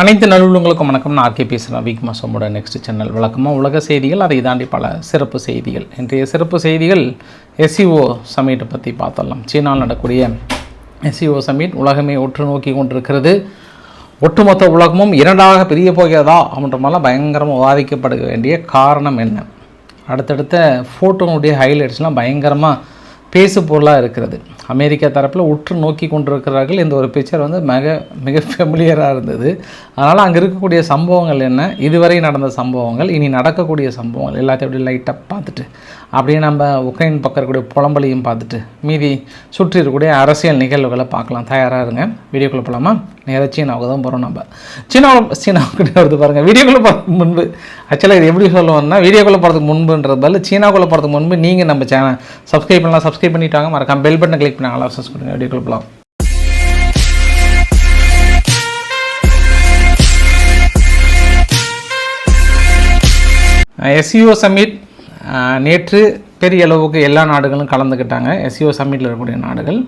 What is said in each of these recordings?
அனைத்து நல்லுள்ளங்களுக்கும் வணக்கம். நான் ஆர்கே பேசுகிறேன் வீக் மாசமோட நெக்ஸ்ட் சேனல் வழக்கமாக உலக செய்திகள் அதை தாண்டி பல சிறப்பு செய்திகள். இன்றைய சிறப்பு செய்திகள் எஸ்சிஓ சமிட்டை பற்றி பார்த்தலாம் சீனாவில் நடக்கக்கூடிய எஸ்சிஓ சமிட் உலகமே உற்று நோக்கி கொண்டிருக்கிறது. ஒட்டுமொத்த உலகமும் இரண்டாக பிரிய போகிறதா அப்படின்ற மாதிரிலாம் பயங்கரமாக விவாதிக்கப்பட வேண்டிய காரணம் என்ன? அடுத்தடுத்த ஃபோட்டோனுடைய ஹைலைட்ஸ்லாம் பயங்கரமாக பேசு பொருளாக இருக்கிறது. அமெரிக்கா தரப்பில் உற்று நோக்கி கொண்டிருக்கிறார்கள் இந்த ஒரு பிக்சர் வந்து மிக மிக ஃபெமிலியராக இருந்தது. அதனால் அங்கே இருக்கக்கூடிய சம்பவங்கள் என்ன? இதுவரை நடந்த சம்பவங்கள் இனி நடக்கக்கூடிய சம்பவங்கள் எல்லாத்தையும் அப்படியே லைட்டாக பார்த்துட்டு அப்படியே நம்ம உக்ரைன் பக்கம் இருக்கக்கூடிய புலம்பலையும் பார்த்துட்டு மீதி சுற்றி இருக்கக்கூடிய அரசியல் நிகழ்வுகளை பார்க்கலாம். தயாராக இருங்க. வீடியோக்குள்ளே போகலாமா நேராக சீனாவுக்கு தான் போகிறோம் நம்ம. சீனாவில் சீனாவுக்கு வருது பாருங்கள் வீடியோக்குள்ளே போகிறதுக்கு முன்பு ஆக்சுவலாக இது எப்படி சொல்லுவோம்னா வீடியோக்குள்ளே போகிறதுக்கு முன்புன்றது பதில் சீனாக்குள்ளே போகிறதுக்கு முன்பு நீங்கள் நம்ம சேனல் சப்ஸ்கிரைப் பண்ணலாம். சப்ஸ்கிரைப் பண்ணிட்டாங்க. மறக்காம பெல் பட்டனை கிளிக் பண்ணி ஆல் ஆப்ஷன்ஸ் கொடுங்க. வீடியோக்குள்ளே போகலாம் எஸ்இஓ சம்மிட் நேற்று பெரிய அளவுக்கு எல்லா நாடுகளும் கலந்துக்கிட்டாங்க. எஸ்இஓ சம்மிட்டில் இருக்கக்கூடிய நாடுகள்.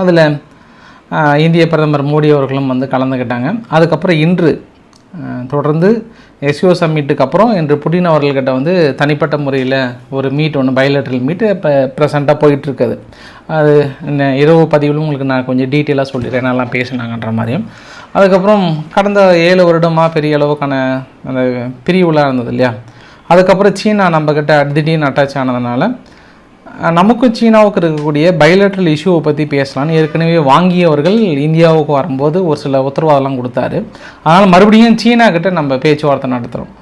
அதில் இந்திய பிரதமர் மோடி அவர்களும் வந்து கலந்துக்கிட்டாங்க. அதுக்கப்புறம் இன்று தொடர்ந்து எஸ்இஓ சம்மிட்டுக்கு அப்புறம் இன்று புடின் அவர்கள்கிட்ட வந்து தனிப்பட்ட முறையில் ஒரு மீட் ஒன்று பைலேட்ரல் மீட்டு இப்போ ப்ரெசண்ட்டாக போயிட்டுருக்குது. அது என்ன இரவு பதிவிலும் உங்களுக்கு நான் கொஞ்சம் டீட்டெயிலாக சொல்லிடுறேன். என்னெல்லாம் பேசினாங்கன்ற மாதிரியும். அதுக்கப்புறம் கடந்த ஏழு வருடமாக பெரிய அளவுக்கான அந்த பிரிவுலாம் இருந்தது இல்லையா? அதுக்கப்புறம் சீனா நம்மக்கிட்ட திடீர்னு அட்டாச் ஆனதுனால நமக்கும் சீனாவுக்கு இருக்கக்கூடிய பைலேட்ரல் இஷ்யூவை பற்றி பேசலாம்னு ஏற்கனவே வாங்கியவர்கள் இந்தியாவுக்கு வரும்போது ஒரு சில உத்தரவாதெல்லாம் கொடுத்தாரு. அதனால் மறுபடியும் சீனா கிட்ட நம்ம பேச்சுவார்த்தை நடத்துகிறோம்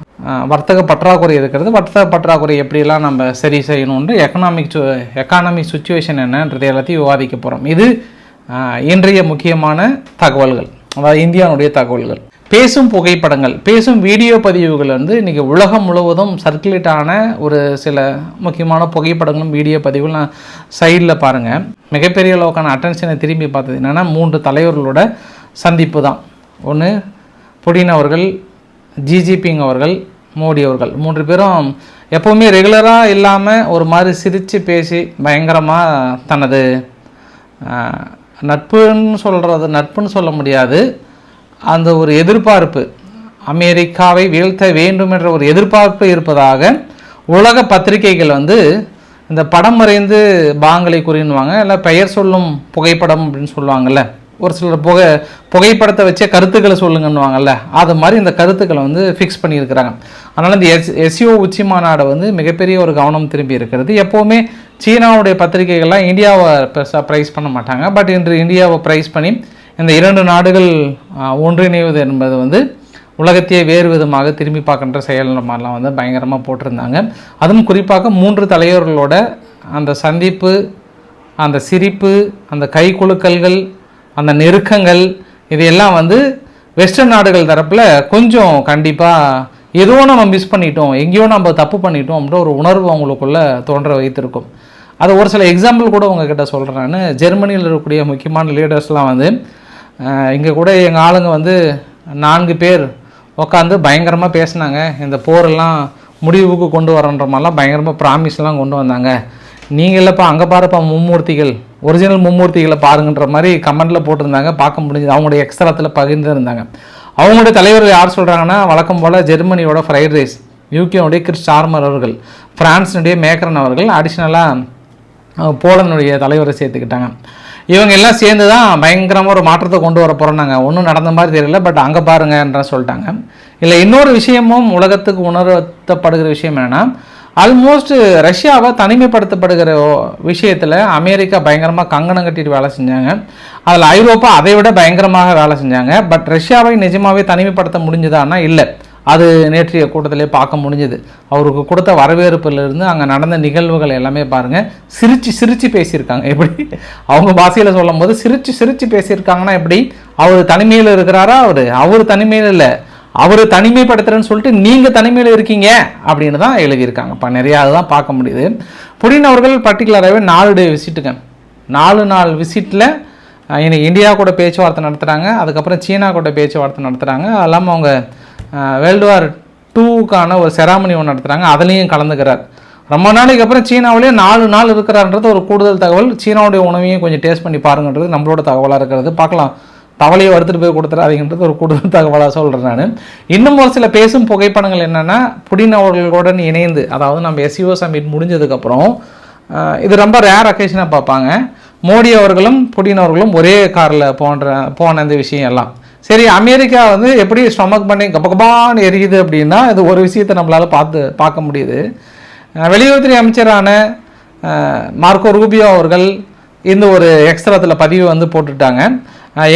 வர்த்தக பற்றாக்குறை இருக்கிறது. வர்த்தக பற்றாக்குறை எப்படிலாம் நம்ம சரி செய்யணுன்ற எக்கனாமிக் எக்கானமிக் சுச்சுவேஷன் என்னன்றது எல்லாத்தையும் விவாதிக்க போகிறோம் இது இன்றைய முக்கியமான தகவல்கள் அதாவது இந்தியாவுடைய தகவல்கள். பேசும் புகைப்படங்கள் பேசும் வீடியோ பதிவுகள் வந்து இன்றைக்கி உலகம் முழுவதும் சர்க்குலேட் ஆன ஒரு சில முக்கியமான புகைப்படங்களும் வீடியோ பதிவுகள் நான் சைடில் பாருங்கள் மிகப்பெரிய அளவுக்கான அட்டென்ஷனை திரும்பி பார்த்தது என்னென்னா மூன்று தலைவர்களோட சந்திப்பு தான். ஒன்று புடின் அவர்கள் ஜிஜிபிங் அவர்கள் மோடி அவர்கள். மூன்று பேரும் எப்போவுமே ரெகுலராக இல்லாமல் ஒரு மாதிரி சிரித்து பேசி பயங்கரமாக தனது நட்புன்னு சொல்கிறது நட்புன்னு சொல்ல முடியாது. அந்த ஒரு எதிர்பார்ப்பு அமெரிக்காவை வீழ்த்த வேண்டும் என்ற ஒரு எதிர்பார்ப்பு இருப்பதாக உலக பத்திரிகைகள் வந்து இந்த படம் வரைந்து பாங்களை குறின்னுவாங்க. இல்லை பெயர் சொல்லும் புகைப்படம் அப்படின்னு சொல்லுவாங்கல்ல. ஒரு சிலர் புகை புகைப்படத்தை வச்சே கருத்துக்களை சொல்லுங்கன்னுவாங்கல்ல. அது மாதிரி இந்த கருத்துக்களை வந்து ஃபிக்ஸ் பண்ணியிருக்கிறாங்க. அதனால் இந்த எஸ் எஸ்இஓ உச்சி மாநாடு வந்து மிகப்பெரிய ஒரு கவனம் திரும்பி இருக்கிறது. எப்போவுமே சீனாவுடைய பத்திரிகைகள்லாம் இந்தியாவை பெருசாக ப்ரைஸ் பண்ண மாட்டாங்க. பட் இன்று இந்தியாவை ப்ரைஸ் பண்ணி இந்த இரண்டு நாடுகள் ஒன்றிணைவது என்பது வந்து உலகத்தையே வேறு விதமாக திரும்பி பார்க்கின்ற செயல் மாதிரிலாம் வந்து பயங்கரமாக போட்டிருந்தாங்க. அதுவும் குறிப்பாக மூன்று தலைவர்களோட அந்த சந்திப்பு அந்த சிரிப்பு அந்த கை குலுக்கல்கள் அந்த நெருக்கங்கள் இதையெல்லாம் வந்து வெஸ்டர்ன் நாடுகள் தரப்பில் கொஞ்சம் கண்டிப்பாக ஏதோ நம்ம மிஸ் பண்ணிட்டோம் எங்கேயோ நம்ம தப்பு பண்ணிட்டோம் அப்படின்ற ஒரு உணர்வு அவங்களுக்குள்ளே தோன்ற வைத்திருக்கும். அது ஒரு சில எக்ஸாம்பிள் கூட உங்ககிட்ட சொல்கிறேன் நான். ஜெர்மனியில் இருக்கக்கூடிய முக்கியமான லீடர்ஸ்லாம் வந்து இங்கே கூட எங்கள் ஆளுங்க வந்து நான்கு பேர் உட்காந்து பயங்கரமாக பேசினாங்க. இந்த போரெல்லாம் முடிவுக்கு கொண்டு வரன்ற மாதிரிலாம் பயங்கரமாக ப்ராமிஸ்லாம் கொண்டு வந்தாங்க. நீங்கள் இல்லைப்பா அங்கே பாருப்பா மும்மூர்த்திகள். ஒரிஜினல் மும்மூர்த்திகளை பாருங்கன்ற மாதிரி கமெண்டில் போட்டிருந்தாங்க. பார்க்க முடிஞ்சது. அவங்களுடைய எக்ஸ்ட்ராத்தில் பகிர்ந்துருந்தாங்க அவங்களுடைய தலைவர்கள் யார் சொல்கிறாங்கன்னா வழக்கம் போல் ஜெர்மனியோட ஃப்ரைட் ரைஸ் யூகேனுடைய கிறிஸ் சார்மர் அவர்கள் ஃப்ரான்ஸினுடைய மேக்ரன் அவர்கள் அடிஷ்னலாக போலனுடைய தலைவரை சேர்த்துக்கிட்டாங்க. இவங்க எல்லாம் சேர்ந்து தான் பயங்கரமாக ஒரு மாற்றத்தை கொண்டு வர போகிறோம்னாங்க ஒன்றும் நடந்த மாதிரி தெரியல பட் அங்கே பாருங்கன்ற சொல்லிட்டாங்க. இல்லை இன்னொரு விஷயமும் உலகத்துக்கு உணர்த்தப்படுகிற விஷயம் என்னென்னா ஆல்மோஸ்ட் ரஷ்யாவை தனிமைப்படுத்தப்படுகிற விஷயத்தில் அமெரிக்கா பயங்கரமாக கங்கணம் கட்டிட்டு வேலை செஞ்சாங்க. அதில் ஐரோப்பா அதை விட பயங்கரமாக வேலை செஞ்சாங்க. பட் ரஷ்யாவை நிஜமாகவே தனிமைப்படுத்த முடிஞ்சதான்னா இல்லை. அது நேற்றைய கூட்டத்திலே பார்க்க முடிஞ்சது. அவருக்கு கொடுத்த வரவேற்புலேருந்து அங்கே நடந்த நிகழ்வுகள் எல்லாமே பாருங்கள் சிரித்து சிரித்து பேசியிருக்காங்க. எப்படி? அவங்க பாஷையில் சொல்லும் போது சிரித்து சிரித்து பேசியிருக்காங்கன்னா எப்படி? அவர் தனிமையில் இருக்கிறாரா? அவர் அவர் தனிமையில் இல்லை. அவர் தனிமைப்படுத்துறேன்னு சொல்லிட்டு நீங்கள் தனிமையில் இருக்கீங்க அப்படின்னு தான் எழுதியிருக்காங்க. இப்போ நிறையா அதுதான் பார்க்க முடியுது. புடின் அவர்கள் பர்டிகுலராகவே நாலு டே விசிட்டுங்க நாலு நாள் விசிட்டில் இன்னைக்கு இந்தியா கூட பேச்சுவார்த்தை நடத்துகிறாங்க அதுக்கப்புறம் சீனா கூட பேச்சுவார்த்தை நடத்துகிறாங்க அது இல்லாமல் அவங்க வேர்ல்டு வார் டூக்கான ஒரு செராமனி ஒன்று நடத்துகிறாங்க அதுலேயும் கலந்துக்கிறார். ரொம்ப நாளைக்கு அப்புறம் சீனாவிலேயே நாலு நாள் இருக்கிறான்றது ஒரு கூடுதல் தகவல். சீனாவுடைய உணவையும் கொஞ்சம் டேஸ்ட் பண்ணி பாருங்கன்றது நம்மளோட தகவலாக இருக்கிறது. பார்க்கலாம். தவளையை எடுத்துகிட்டு போய் கொடுத்துறாதீங்கன்றது ஒரு கூடுதல் தகவலாக சொல்கிறேன் நான். இன்னும் ஒரு சில பேசும் புகைப்படங்கள் என்னென்னா புடின் அவர்களுடன் இணைந்து அதாவது நம்ம எஸ்இஓ சமிட் முடிஞ்சதுக்கப்புறம் இது ரொம்ப ரேர் அக்கேஷனாக பார்ப்பாங்க. மோடி அவர்களும் புடின் அவர்களும் ஒரே காரில் போன்ற போன இந்த விஷயம் எல்லாம். சரி அமெரிக்கா வந்து எப்படி ஸ்டொமக் பண்ணி கபகபான்னு எரியுது அப்படின்னா இது ஒரு விஷயத்தை நம்மளால் பார்த்து பார்க்க முடியுது. வெளியுறவுத்துறை அமைச்சரான மார்க்கோ ரூபியோ அவர்கள் இந்த ஒரு எக்ஸ்ட்ராத்தில் பதிவு வந்து போட்டுட்டாங்க.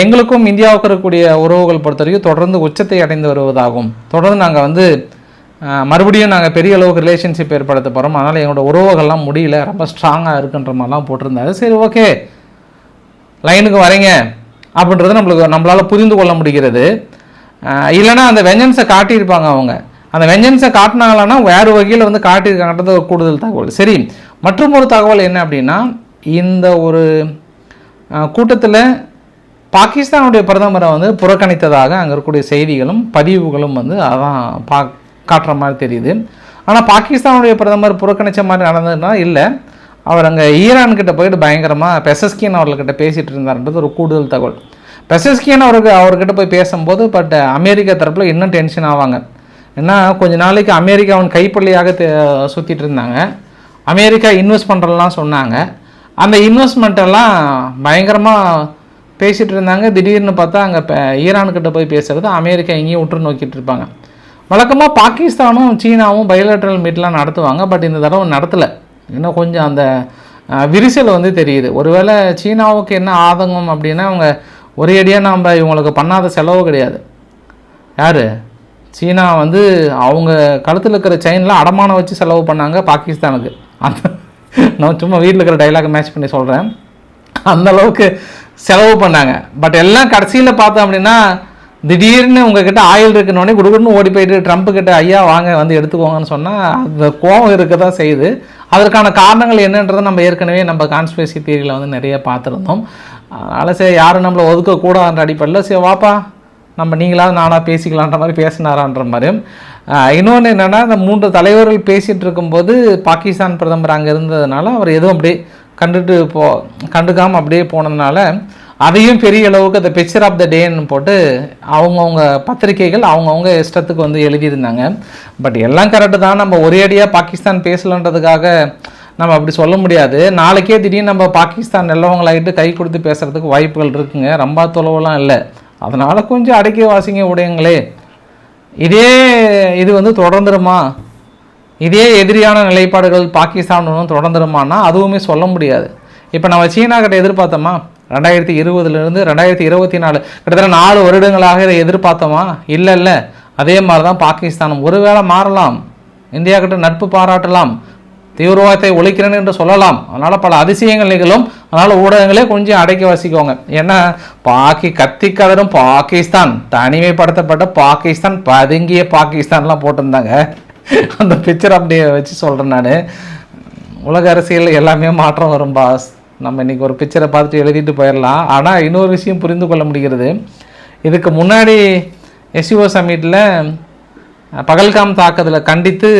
எங்களுக்கும் இந்தியாவுக்கு இருக்கக்கூடிய உறவுகள் பொறுத்த வரைக்கும் தொடர்ந்து உச்சத்தை அடைந்து வருவதாகும். தொடர்ந்து நாங்கள் வந்து மறுபடியும் நாங்கள் பெரிய அளவுக்கு ரிலேஷன்ஷிப் ஏற்படுத்த போகிறோம் அதனால் எங்களோட உறவுகள்லாம் முடியல. ரொம்ப ஸ்ட்ராங்காக இருக்குன்ற மாதிரிலாம் போட்டிருந்தாரு. சரி ஓகே லைனுக்கு வரீங்க. அப்படின்றது நம்மளுக்கு நம்மளால் புரிந்து கொள்ள முடிகிறது. இல்லைனா இல்லைன்னா அந்த வெஞ்சன்ஸை காட்டியிருப்பாங்க அவங்க. அந்த வெஞ்சன்ஸை காட்டினாங்களான்னா வேறு வகையில் வந்து காட்டியிருக்காங்கன்றது ஒரு கூடுதல் தகவல். சரி மற்றும் ஒரு தகவல் என்ன அப்படின்னா இந்த ஒரு கூட்டத்தில் பாகிஸ்தானுடைய பிரதமரை வந்து புறக்கணித்ததாக அங்கே இருக்கக்கூடிய செய்திகளும் பதிவுகளும் வந்து அதான் பா காட்டுற மாதிரி தெரியுது. ஆனால் பாகிஸ்தானுடைய பிரதமர் புறக்கணித்த மாதிரி நடந்ததுன்னா இல்லை. அவர் அங்கே ஈரான்கிட்ட போயிட்டு பயங்கரமாக பெசஸ்கியன் அவர்கள்கிட்ட பேசிகிட்டு இருந்தார்ன்றது ஒரு கூடுதல் தகவல். பெசஸ்கியன் அவருக்கு அவர்கிட்ட போய் பேசும்போது பட் அமெரிக்கா தரப்பில் இன்னும் டென்ஷன் ஆவாங்க. ஏன்னா கொஞ்ச நாளைக்கு அமெரிக்கா அவன் கைப்பள்ளியாக சுற்றிட்டு இருந்தாங்க. அமெரிக்கா இன்வெஸ்ட் பண்ணுறலாம் சொன்னாங்க. அந்த இன்வெஸ்ட்மெண்ட்டெல்லாம் பயங்கரமாக பேசிகிட்டு இருந்தாங்க. திடீர்னு பார்த்தா அங்கே இப்போ ஈரான்கிட்ட போய் பேசுகிறது அமெரிக்கா எங்கேயும் உற்று நோக்கிட்டு இருப்பாங்க. வழக்கமாக பாகிஸ்தானும் சீனாவும் பயோலேட்ரல் மீட்லாம் நடத்துவாங்க. பட் இந்த தடவை நடத்தலை. இன்னும் கொஞ்சம் அந்த விரிசல் வந்து தெரியுது. ஒருவேளை சீனாவுக்கு என்ன ஆதங்கம் அப்படின்னா அவங்க ஒரே அடியாக நம்ம இவங்களுக்கு பண்ணாத செலவு கிடையாது. யார்? சீனா வந்து அவங்க கழுத்தில் இருக்கிற செயின்லாம் அடமானம் வச்சு செலவு பண்ணாங்க பாகிஸ்தானுக்கு. அந்த நான் சும்மா வீட்டில் இருக்கிற டைலாக் மேட்ச் பண்ணி சொல்கிறேன் அந்த அளவுக்கு செலவு பண்ணாங்க. பட் எல்லாம் கடைசியில் பார்த்தோம் அப்படின்னா திடீர்னு உங்ககிட்ட ஆயில் இருக்குன்னொடனே குடுகுடுன்னு ஓடி போயிட்டு ட்ரம்ப் கிட்ட ஐயா வாங்க வந்து எடுத்துக்கோங்கன்னு சொன்னால் அந்த கோவம் இருக்க தான் செய்யுது. அதற்கான காரணங்கள் என்னன்றதை நம்ம ஏற்கனவே நம்ம கான்ஸ்பிரசி தீரியில் வந்து நிறைய பார்த்துருந்தோம். அதனால் சரி யாரும் நம்மளை ஒதுக்கக்கூடாதுன்ற அடிப்படையில் சரி வாப்பா நம்ம நீங்களாவது நானாக பேசிக்கலான்ற மாதிரி பேசினாரான்ற மாதிரி. இன்னொன்று என்னென்னா இந்த மூன்று தலைவர்கள் பேசிகிட்டு இருக்கும்போது பாகிஸ்தான் பிரதமர் அங்கே இருந்ததுனால அவர் எதுவும் அப்படியே கண்டுட்டு போ கண்டுக்காமல் அப்படியே போனதுனால அதையும் பெரிய அளவுக்கு அந்த பிக்சர் ஆஃப் த டேன்னு போட்டு அவங்கவுங்க பத்திரிகைகள் அவங்கவுங்க இஷ்டத்துக்கு வந்து எழுதியிருந்தாங்க. பட் எல்லாம் கரெக்டு தான். நம்ம ஒரே அடியாக பாகிஸ்தான் பேசலன்றதுக்காக நம்ம அப்படி சொல்ல முடியாது. நாளைக்கே திடீர்னு நம்ம பாகிஸ்தான் நல்லவங்களாகிட்டு கை கொடுத்து பேசுகிறதுக்கு வாய்ப்புகள் இருக்குங்க. ரொம்ப தொலைவெல்லாம் இல்லை. அதனால் கொஞ்சம் அடக்கி வாசிங்க உடையங்களே. இதே இது வந்து தொடர்ந்துருமா? இதே எதிரியான நிலைப்பாடுகள் பாகிஸ்தானுடன் தொடர்ந்துருமான்னா அதுவுமே சொல்ல முடியாது. இப்போ நம்ம சீனா கிட்ட எதிர்பார்த்தோமா? ரெண்டாயிரத்தி இருபதுலேருந்து ரெண்டாயிரத்தி இருபத்தி நாலு. கிட்டத்தட்ட நாலு வருடங்களாக இதை எதிர்பார்த்தோமா? இல்லை இல்லை. அதே மாதிரி தான் பாகிஸ்தானும். ஒருவேளை மாறலாம். இந்தியா கிட்ட நட்பு பாராட்டலாம். தீவிரவாதத்தை ஒழிக்கிறேன் என்று சொல்லலாம். அதனால் பல அதிசயங்கள் நிகழும். அதனால் ஊடகங்களே கொஞ்சம் அடக்கி வசிக்கோங்க. ஏன்னா பாக்கி கத்தி கதரும் பாகிஸ்தான். தனிமைப்படுத்தப்பட்ட பாகிஸ்தான். பதுங்கிய பாகிஸ்தான்லாம் போட்டிருந்தாங்க. அந்த பிக்சர் அப்படியே வச்சு சொல்கிறேன் நான். உலக அரசியல் எல்லாமே மாற்றம் வரும் பாஸ். நம்ம இன்றைக்கி ஒரு பிக்சரை பார்த்துட்டு எழுதிட்டு போயிடலாம். ஆனால் இன்னொரு விஷயம் புரிந்து கொள்ள முடிகிறது. இதுக்கு முன்னாடி எஸ்யூஓ சமீட்டில் பகல்காம் தாக்குதலை கண்டித்து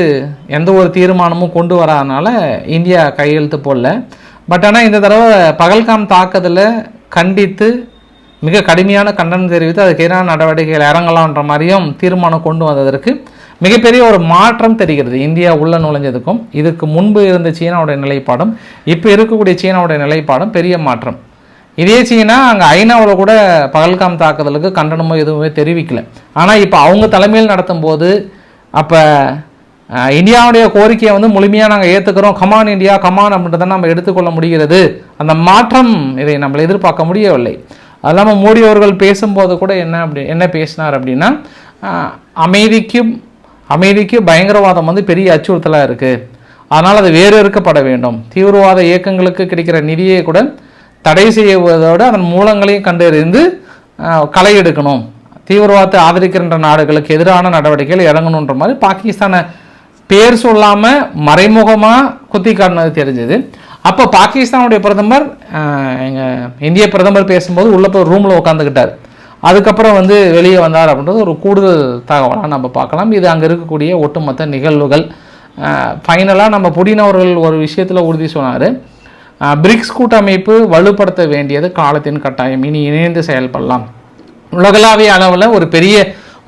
எந்த ஒரு தீர்மானமும் கொண்டு வராதனால இந்தியா கையெழுத்து போடல. பட் ஆனால் இந்த தடவை பகல்காம் தாக்குதலை கண்டித்து மிக கடுமையான கண்டனம் தெரிவித்து அதுக்கு எதிரான நடவடிக்கைகள் இறங்கலான்ற மாதிரியும் தீர்மானம் கொண்டு வந்ததற்கு மிகப்பெரிய ஒரு மாற்றம் தெரிகிறது. இந்தியா உள்ள நுழைஞ்சதுக்கும் இதுக்கு முன்பு இருந்த சீனாவுடைய நிலைப்பாடும் இப்போ இருக்கக்கூடிய சீனாவுடைய நிலைப்பாடும் பெரிய மாற்றம். இதே சீனா அங்கே ஐநாவில் கூட பகல்காம் தாக்குதலுக்கு கண்டனமோ எதுவுமே தெரிவிக்கல. ஆனால் இப்போ அவங்க தலைமையில் நடத்தும் போது அப்போ இந்தியாவுடைய கோரிக்கையை வந்து முழுமையாக நாங்கள் ஏற்றுக்கிறோம் கமான் இந்தியா கமான் அப்படின்றத நம்ம எடுத்துக்கொள்ள முடிகிறது. அந்த மாற்றம் இதை நம்மளை எதிர்பார்க்க முடியவில்லை. அது இல்லாமல் மோடி அவர்கள் பேசும்போது கூட என்ன அப்படி என்ன பேசினார் அப்படின்னா அமைதிக்கும் அமைதிக்கு பயங்கரவாதம் வந்து பெரிய அச்சுறுத்தலாக இருக்குது அதனால் அது வேறறுக்கப்பட வேண்டும். தீவிரவாத இயக்கங்களுக்கு கிடைக்கிற நிதியை கூட தடை செய்வதோடு அதன் மூலங்களையும் கண்டறிந்து களை எடுக்கணும். தீவிரவாதத்தை ஆதரிக்கின்ற நாடுகளுக்கு எதிரான நடவடிக்கைகள் இறங்கணுன்ற மாதிரி பாகிஸ்தானை பேர் சொல்லாமல் மறைமுகமாக குத்தி காட்டினது தெரிஞ்சது. அப்போ பாகிஸ்தானுடைய பிரதமர் எங்கள் இந்திய பிரதமர் பேசும்போது உள்ளே போய் ரூமில் உட்காந்துக்கிட்டார் அதுக்கப்புறம் வந்து வெளியே வந்தார் அப்படின்றது ஒரு கூடுதல் தகவலாக நம்ம பார்க்கலாம். இது அங்கே இருக்கக்கூடிய ஒட்டுமொத்த நிகழ்வுகள். ஃபைனலாக நம்ம புடினவர்கள் ஒரு விஷயத்தில் உறுதி சொன்னார். பிரிக்ஸ் கூட்டமைப்பு வலுப்படுத்த வேண்டியது காலத்தின் கட்டாயம். இனி இணைந்து செயல்படலாம். உலகளாவிய அளவில் ஒரு பெரிய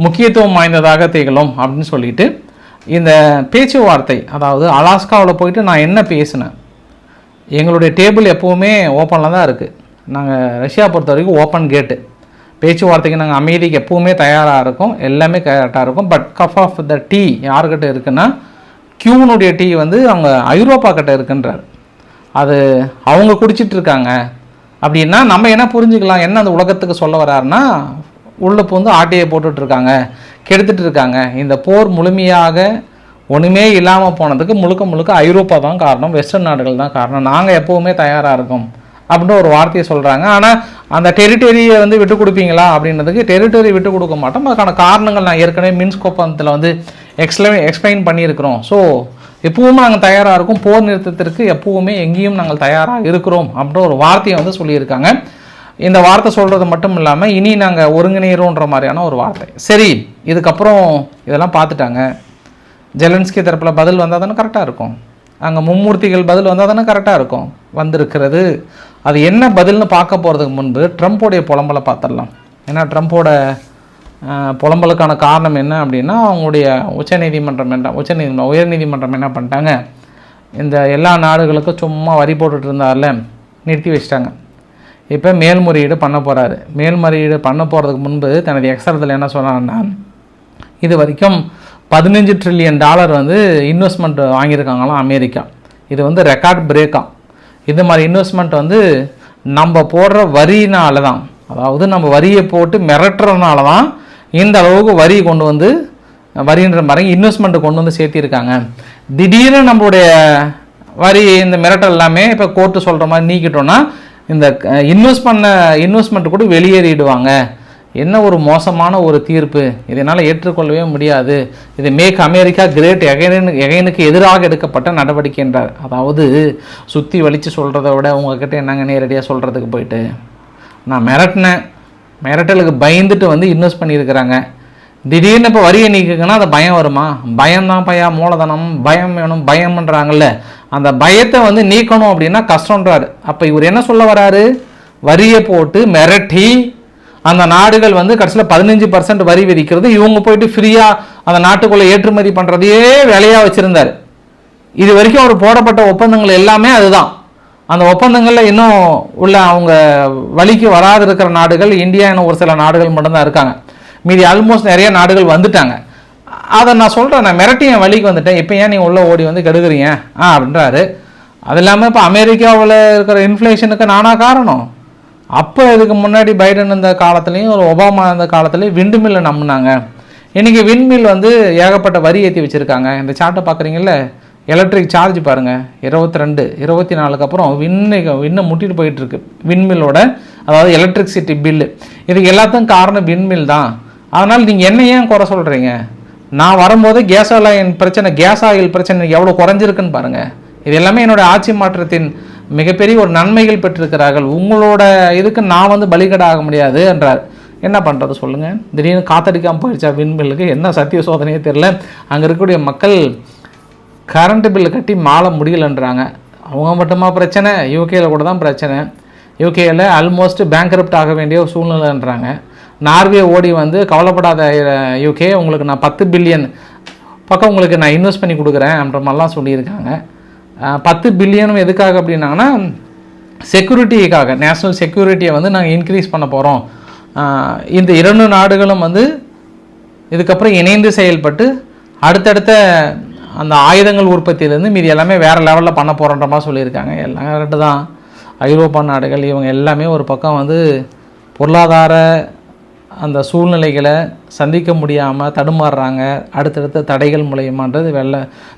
முக்கியத்துவம் வாய்ந்ததாக திகழும் அப்படின்னு சொல்லிட்டு இந்த பேச்சுவார்த்தை அதாவது அலாஸ்காவில் போயிட்டு நான் என்ன பேசினேன்? எங்களுடைய டேபிள் எப்போவுமே ஓப்பனில் தான் இருக்குது நாங்கள் ரஷ்யா பொறுத்த வரைக்கும் ஓப்பன் கேட்டு. பேச்சுவார்த்தைக்கு நாங்கள் அமைதிக்கு எப்பவுமே தயாராக இருக்கோம். எல்லாமே கரெக்டாக இருக்கும். But cup of the tea யார்கிட்ட இருக்குன்னா கியூனுடைய டீ வந்து அவங்க ஐரோப்பா கிட்ட இருக்குன்றார். அது அவங்க குடிச்சிட்டு இருக்காங்க. அப்படின்னா நம்ம என்ன புரிஞ்சுக்கலாம்? என்ன அந்த உலகத்துக்கு சொல்ல வராருன்னா உள்ளே பூந்து ஆட்டையை போட்டுட்ருக்காங்க கெடுத்துட்டு இருக்காங்க. இந்த போர் முழுமையாக ஒன்றுமே இல்லாமல் போனதுக்கு முழுக்க முழுக்க ஐரோப்பா தான் காரணம். வெஸ்டர்ன் நாடுகள் தான் காரணம். நாங்கள் எப்போவுமே தயாராக இருக்கோம். அப்படின்னு ஒரு வார்த்தையை சொல்கிறாங்க ஆனால் அந்த டெரிட்டரியை வந்து விட்டு கொடுப்பீங்களா அப்படின்றதுக்கு டெரிட்டரி விட்டு கொடுக்க மாட்டோம். அதுக்கான காரணங்கள் நான் ஏற்கனவே மின்ஸ்க் ஒப்பந்தத்தில் வந்து எக்ஸ்பிளை எக்ஸ்பிளைன் பண்ணியிருக்கிறோம். ஸோ எப்பவும் நாங்கள் தயாராக இருக்கோம். போர் நிறுத்தத்திற்கு எப்பவுமே எங்கேயும் நாங்கள் தயாராக இருக்கிறோம் அப்படின்ற ஒரு வார்த்தையை வந்து சொல்லியிருக்காங்க. இந்த வார்த்தை சொல்கிறது மட்டும் இல்லாமல் இனி நாங்கள் ஒருங்கிணைகிறோன்ற மாதிரியான ஒரு வார்த்தை. சரி இதுக்கப்புறம் இதெல்லாம் பார்த்துட்டாங்க. ஜெலன்ஸ்கி தரப்பில் பதில் வந்தால் தானே கரெக்டாக இருக்கும். அங்கே மும்மூர்த்திகள் பதில் வந்தால் தானே கரெக்டாக இருக்கும். வந்திருக்கிறது. அது என்ன பதில்னு பார்க்க போகிறதுக்கு முன்பு ட்ரம்ப்போடைய புலம்பலை பார்த்துடலாம். ஏன்னா ட்ரம்ப்போட புலம்பலுக்கான காரணம் என்ன அப்படின்னா அவங்களுடைய உச்சநீதிமன்றம் என்ன உச்சநீதிமன்றம் உயர்நீதிமன்றம் என்ன பண்ணிட்டாங்க? இந்த எல்லா நாடுகளுக்கும் சும்மா வரி போட்டுட்டு இருந்தார்ல நிறுத்தி வச்சிட்டாங்க. இப்போ மேல்முறையீடு பண்ண போகிறாரு மேல்முறையீடு பண்ண போகிறதுக்கு முன்பு தனது எக்ஸரத்தில் என்ன சொன்னாருன்னா இது வரைக்கும் பதினஞ்சு ட்ரில்லியன் டாலர் வந்து இன்வெஸ்ட்மெண்ட் வாங்கியிருக்காங்களாம் அமெரிக்கா. இது வந்து ரெக்கார்ட் பிரேக்காக இது மாதிரி இன்வெஸ்ட்மெண்ட் வந்து நம்ம போடுற வரியினால தான் அதாவது நம்ம வரியை போட்டு மிரட்டுறதுனால தான் இந்த அளவுக்கு வரி கொண்டு வந்து வரின்ற மாதிரி இன்வெஸ்ட்மெண்ட்டு கொண்டு வந்து சேர்த்திருக்காங்க. திடீர்னு நம்மளுடைய வரி இந்த மிரட்டல் எல்லாமே இப்போ கோர்ட்டு சொல்கிற மாதிரி நீக்கிட்டோன்னா இந்த இன்வெஸ்ட் பண்ண இன்வெஸ்ட்மெண்ட் கூட வெளியேறிடுவாங்க. என்ன ஒரு மோசமான ஒரு தீர்ப்பு? இதனால் ஏற்றுக்கொள்ளவே முடியாது. இது மேக் அமெரிக்கா கிரேட் எகைனு எகைனுக்கு எதிராக எடுக்கப்பட்ட நடவடிக்கை என்றார். அதாவது சுற்றி வலித்து சொல்கிறத விட உங்ககிட்ட என்னங்க நேரடியாக சொல்கிறதுக்கு போயிட்டு? நான் மிரட்டினேன். மிரட்டலுக்கு பயந்துட்டு வந்து இன்வெஸ்ட் பண்ணியிருக்கிறாங்க. திடீர்னு இப்போ வரியை நீக்குங்கன்னா அது பயம் வருமா? பயம்தான் பையா மூலதனம் பயம் வேணும் பயம்ன்றாங்கல்ல. அந்த பயத்தை வந்து நீக்கணும் அப்படின்னா கஷ்டன்றாரு அப்போ இவர் என்ன சொல்ல வராரு? வரியை போட்டு மிரட்டி அந்த நாடுகள் வந்து கடைசியில் பதினஞ்சு பர்சன்ட் வரி விதிக்கிறது. இவங்க போயிட்டு ஃப்ரீயாக அந்த நாட்டுக்குள்ளே ஏற்றுமதி பண்ணுறதையே வேலையாக வச்சுருந்தார். இது வரைக்கும் அவர் போடப்பட்ட ஒப்பந்தங்கள் எல்லாமே அதுதான். அந்த ஒப்பந்தங்களில் இன்னும் உள்ள அவங்க வழிக்கு வராது இருக்கிற நாடுகள் இந்தியா இன்னும் ஒரு சில நாடுகள் மட்டும்தான் இருக்காங்க. மீதி ஆல்மோஸ்ட் நிறைய நாடுகள் வந்துட்டாங்க. அதை நான் சொல்கிறேன் நான் மிரட்டி என் வழிக்கு வந்துட்டேன். இப்போ ஏன் நீ உள்ளே ஓடி வந்து கெடுக்குறீங்க? ஆ அப்படின்றாரு. அது இல்லாமல் இப்போ அமெரிக்காவில் இருக்கிற இன்ஃப்ளேஷனுக்கு நானா காரணம்? அப்போ இதுக்கு முன்னாடி பைடன் இருந்த காலத்துலேயும் ஒரு ஒபாமா இருந்த காலத்துலேயும் விண்டு மில்லை நம்பினாங்க. இன்றைக்கி விண்மில் வந்து ஏகப்பட்ட வரி ஏற்றி வச்சுருக்காங்க. இந்த சார்ட்டை பார்க்குறீங்கள எலக்ட்ரிக் சார்ஜ் பாருங்கள் இருபத்தி ரெண்டு இருபத்தி நாலுக்கு அப்புறம் விண்ணை விண்ணை முட்டிட்டு போயிட்டுருக்கு. விண்மில்லோட அதாவது எலக்ட்ரிசிட்டி பில்லு இதுக்கு எல்லாத்துக்கும் காரணம் விண்மில் தான். அதனால் நீங்கள் என்ன ஏன் குறை சொல்கிறீங்க நான் வரும்போது கேஸ் ஆலையின் பிரச்சனை கேஸ் ஆயில் பிரச்சனை எவ்வளோ குறைஞ்சிருக்குன்னு பாருங்கள் இது எல்லாமே என்னோட ஆட்சி மாற்றத்தின் மிகப்பெரிய ஒரு நன்மைகள் பெற்றிருக்கிறார்கள். உங்களோட இதுக்கு நான் வந்து பலிகடை ஆக முடியாது என்றார். என்ன பண்ணுறது சொல்லுங்கள் திடீர்னு காத்தடிக்காமல் போயிடுச்சா விண்மில்லுக்கு என்ன சத்திய சோதனையே தெரில அங்கே இருக்கக்கூடிய மக்கள் கரண்ட் பில்லு கட்டி மாலை முடியலன்றாங்க. அவங்க மட்டுமா பிரச்சனை? யூகேயில் கூட தான் பிரச்சனை. யூகேயில் ஆல்மோஸ்ட் பேங்க்ரப்ட் ஆக வேண்டிய ஒரு சூழ்நிலைன்றாங்க. நார்வே ஓடி வந்து கவலைப்படாத யூகே உங்களுக்கு நான் பத்து பில்லியன் பக்கம் உங்களுக்கு நான் இன்வெஸ்ட் பண்ணி கொடுக்குறேன் அப்படின்ற மாதிரிலாம் சொல்லியிருக்காங்க. பத்து பில்லியனும் எதுக்காக அப்படின்னாங்கன்னா செக்யூரிட்டிக்காக நேஷ்னல் செக்யூரிட்டியை வந்து நாங்கள் இன்க்ரீஸ் பண்ண போகிறோம் இந்த இரண்டு நாடுகளும் வந்து இதுக்கப்புறம் இணைந்து செயல்பட்டு அடுத்தடுத்த அந்த ஆயுதங்கள் உற்பத்தியிலேருந்து மீது எல்லாமே வேறு லெவலில் பண்ண போகிறோன்ற மாதிரி சொல்லியிருக்காங்க. எல்லாம் கரெக்டு தான். ஐரோப்பா நாடுகள் இவங்க எல்லாமே ஒரு பக்கம் வந்து பொருளாதார அந்த சூழ்நிலைகளை சந்திக்க முடியாமல் தடுமாறுறாங்க. அடுத்தடுத்த தடைகள் மூலயமான்றது வெள்ள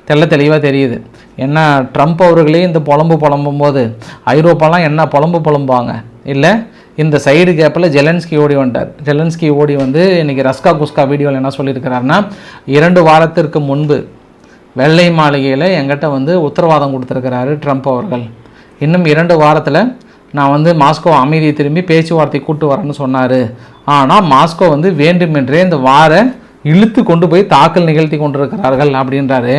தெள்ள தெளிவாக தெரியுது. ஏன்னா ட்ரம்ப் அவர்களே இந்த புலம்பு புலம்பும் போது ஐரோப்பாலாம் என்ன புலம்பு புலம்புவாங்க? இல்லை இந்த சைடு கேப்பில் ஜெலன்ஸ்கி ஓடி வந்துட்டார். ஜெலன்ஸ்கி ஓடி வந்து இன்றைக்கி ரஸ்கா குஸ்கா வீடியோவில் என்ன சொல்லியிருக்கிறாருன்னா இரண்டு வாரத்திற்கு முன்பு வெள்ளை மாளிகையில் எங்கிட்ட வந்து உத்தரவாதம் கொடுத்துருக்கிறாரு ட்ரம்ப் அவர்கள். இன்னும் இரண்டு வாரத்தில் நான் வந்து மாஸ்கோ அமைதியை திரும்பி பேச்சுவார்த்தை கூட்டு வரேன்னு சொன்னார். ஆனால் மாஸ்கோ வந்து வேண்டுமென்றே இந்த வாரை இழுத்து கொண்டு போய் தாக்கல் நிகழ்த்தி கொண்டிருக்கிறார்கள் அப்படின்றாரு.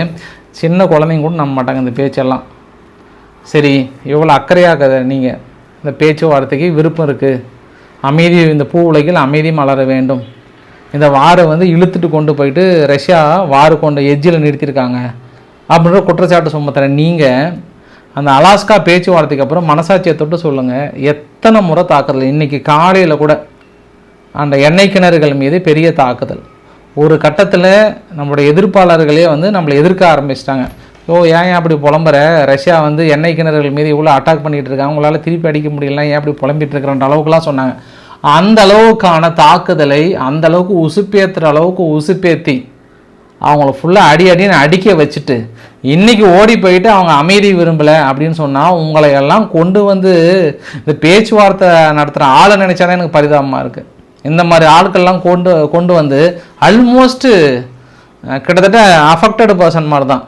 சின்ன குழந்தைங்க கூட நம்ப மாட்டாங்க இந்த பேச்செல்லாம். சரி இவ்வளோ அக்கறையாக நீங்கள் இந்த பேச்சுவார்த்தைக்கு விருப்பம் இருக்குது அமைதி இந்த பூ உலகில் அமைதி மலர வேண்டும். இந்த வாரை வந்து இழுத்துட்டு கொண்டு போயிட்டு ரஷ்யா வாரு கொண்ட எஜ்ஜில் நிறுத்தியிருக்காங்க அப்படின்ற குற்றச்சாட்டு சுமத்துற நீங்கள் அந்த அலாஸ்கா பேச்சுவார்த்தைக்கு அப்புறம் மனசாட்சியை தொட்டு சொல்லுங்கள் எத்தனை முறை தாக்குதல்? இன்றைக்கி காலையில் கூட அந்த எண்ணெய் கிணறுகள் மீது பெரிய தாக்குதல். ஒரு கட்டத்தில் நம்மளுடைய எதிர்ப்பாளர்களே வந்து நம்மளை எதிர்க்க ஆரம்பிச்சிட்டாங்க. ஓ ஏன் ஏன் அப்படி புலம்புற? ரஷ்யா வந்து எண்ணெய் கிணறுகள் மீது இவ்வளோ அட்டாக் பண்ணிகிட்டு இருக்காங்க. உங்களால் திருப்பி அடிக்க முடியல ஏன் அப்படி புலம்பிட்டு இருக்கிறன்ற அளவுக்குலாம் சொன்னாங்க. அந்த அளவுக்கான தாக்குதலை அந்த அளவுக்கு உசுப்பேற்றுற அளவுக்கு உசுப்பேத்தி அவங்கள ஃபுல்லாக அடி அடின்னு அடிக்க வச்சுட்டு இன்றைக்கி ஓடி போயிட்டு அவங்க அமைதி விரும்பலை அப்படின்னு சொன்னால் உங்களை எல்லாம் கொண்டு வந்து இந்த பேச்சுவார்த்தை நடத்துகிற ஆளை நினச்சாதான் எனக்கு பரிதாபமாக இருக்குது இந்த மாதிரி ஆட்கள்லாம் கொண்டு கொண்டு வந்து ஆல்மோஸ்ட்டு கிட்டத்தட்ட அஃபெக்டட் பர்சன் மாதிரி தான்